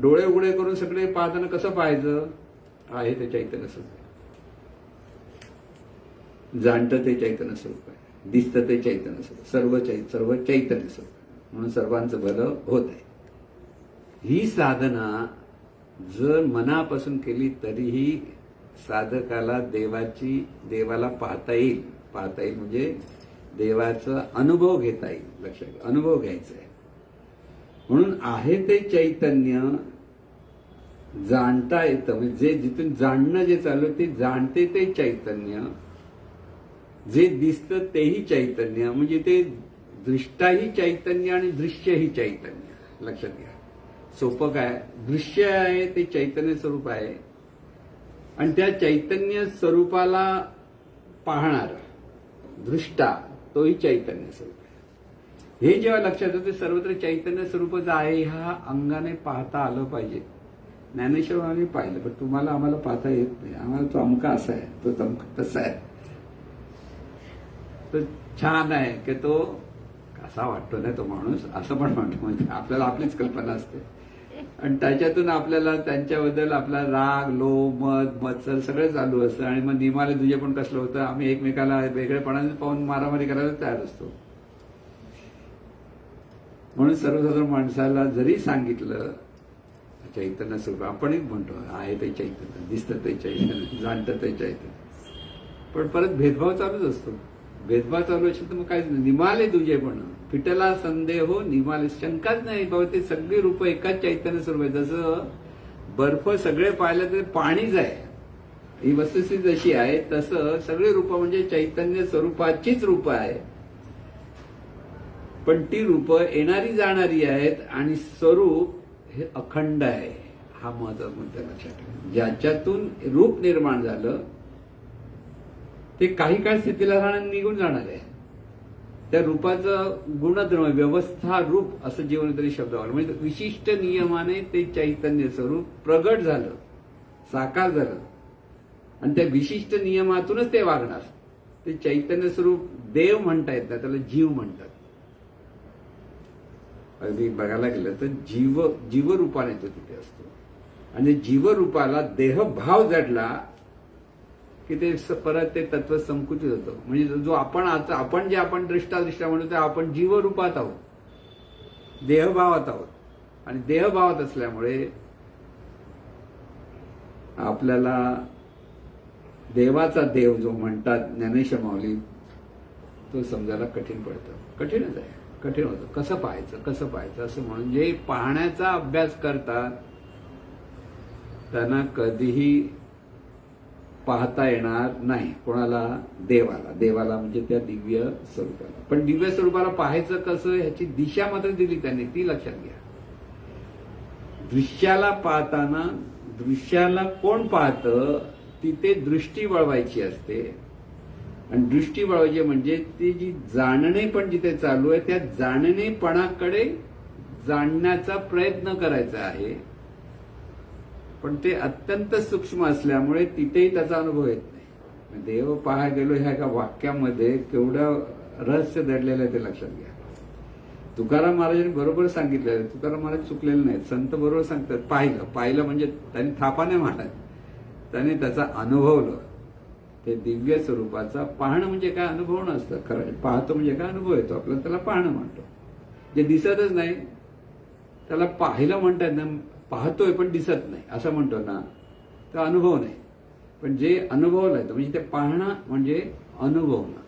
डोळे उघडे करून सगळे पाहताना कसं पाहायचं? आहे ते चैतन्य स्वरूप जाणतं ते चैतन्य स्वरूप आहे. दिसतं ते चैतन्य स्वरूप सर्व चै सर्व चैतन्य स्वरूप म्हणून सर्वांचं भलं होत आहे. ही साधना जर मनापासून केली तरीही साधकाला देवाची देवाला पाहता येईल. पाहता येईल म्हणजे देवाचा अनुभव घेता येईल. लक्षात अनुभव घ्यायचा आहे. म्हणून आहे ते चैतन्य जाणता येतं. म्हणजे जे जिथून जाणणं जे चालू ते जाणते ते चैतन्य. जे दिसतं तेही चैतन्य. म्हणजे ते दृष्टाही चैतन्य आणि दृश्यही चैतन्य. लक्षात घ्या. सोपं काय? दृश्य आहे ते चैतन्य स्वरूप आहे. आणि त्या चैतन्य स्वरूपाला पाहणार दृष्टा तोही चैतन्य स्वरूप. हे जेव्हा लक्षात येतं ते सर्वत्र चैतन्य स्वरूपच आहे ह्या अंगाने पाहता आलं पाहिजे. ज्ञानेश्वर आम्ही पाहिलं पण तुम्हाला आम्हाला पाहता येत नाही. आम्हाला तो अमका असा आहे तो तमका तसा आहे. तो छान आहे की तो कसा वाटतो ना तो माणूस असं पण म्हणतो. म्हणजे आपल्याला आपलीच कल्पना असते. आणि त्याच्यातून आपल्याला त्यांच्याबद्दल आपला राग लो मत मत्सर सगळं चालू असतं. आणि मग निमाले तुझे पण कसलं होतं आम्ही एकमेकाला वेगळेपणाने पाहून मारामारी करायला तयार असतो. म्हणून सर्वसाधारण माणसाला जरी सांगितलं चैतन्य स्वरूप आपणही म्हणतो आहे ते चैतन्य दिसतं ते चैतन्य जाणतं ते चैतन्य. पण परत भेदभाव चालूच असतो. भेदभाव चालू असेल तर मग काय निमाले तुझे पण. पिटला संदेह हो निमाले शंकाच नाही. बाबा ते सगळी रूप एकाच चैतन्य स्वरूप आहे जसं बर्फ सगळे पाहिलं तर पाणीच आहे. ही वस्तुस्थिती जशी आहे तसं सगळी रूप म्हणजे चैतन्य स्वरूपाचीच रूप आहे पण ती रूप येणारी जाणारी आहेत आणि स्वरूप हे अखंड आहे. हा महत्त्वाचा मुद्दा लक्षात ठेवा. ज्याच्यातून रूप निर्माण झालं ते काही काळ स्थितीला राहणार निघून जाणार आहे. त्या रूपाचं गुणधर्म व्यवस्था रूप असं जीवन तरी शब्द वापरला. म्हणजे विशिष्ट नियमाने ते चैतन्य स्वरूप प्रगट झालं साकार झालं. आणि त्या विशिष्ट नियमातूनच ते वागणार. ते चैतन्य स्वरूप देव म्हणता येत ना त्याला जीव म्हणतात. अगदी बघायला गेलं तर जीव जीवरूपाने तो तिथे असतो. आणि जीवरूपाला देहभाव जडला की ते परत ते तत्व संकुचित होतं. म्हणजे जो आपण आता आपण जे आपण दृष्टादृष्टा म्हणतो ते आपण जीवरूपात आहोत. देहभावात आहोत. आणि देहभावात असल्यामुळे आपल्याला देवाचा देव जो म्हणतात ज्ञानेश माऊली तो समजायला कठीण पडतं. कठीणच आहे. कठीण होतं. कसं पाहायचं कसं पाहायचं? असं म्हणून जे पाहण्याचा अभ्यास करतात त्यांना कधीही पाहता येणार नाही. कोणाला? देवाला. देवाला म्हणजे त्या दिव्य स्वरूपाला. पण दिव्य स्वरूपाला पाहायचं कसं? ह्याची दिशा मात्र दिली त्यांनी. ती लक्षात घ्या. दृश्याला पाहताना दृश्याला कोण पाहतं तिथे दृष्टी वळवायची असते. आणि दृष्टी वळवायची म्हणजे ती जी जाणणे पण जिथे चालू आहे त्या जाणणेपणाकडे जाणण्याचा प्रयत्न करायचा आहे. पण ते अत्यंत सूक्ष्म असल्यामुळे तिथेही त्याचा अनुभव येत नाही. देव पाहा गेलो ह्या एका वाक्यामध्ये केवढं रहस्य दडलेलं आहे ते लक्षात घ्या. तुकाराम महाराजांनी बरोबर सांगितलं तुकाराम महाराज चुकलेले नाहीत संत बरोबर सांगतात पाहिलं पाहिलं म्हणजे त्यांनी थापा नाही त्याने त्याचा अनुभवलं. ते दिव्य स्वरूपाचा पाहणं म्हणजे काय अनुभव नसतं. खरं पाहतो म्हणजे काय अनुभव येतो. आपल्याला त्याला पाहणं म्हणतो. जे दिसतच नाही त्याला पाहिलं म्हणतात ना पाहतोय पण दिसत नाही. असं म्हणतो ना तर अनुभव नाही. पण जे अनुभवलं म्हणजे ते पाहणं म्हणजे अनुभवणं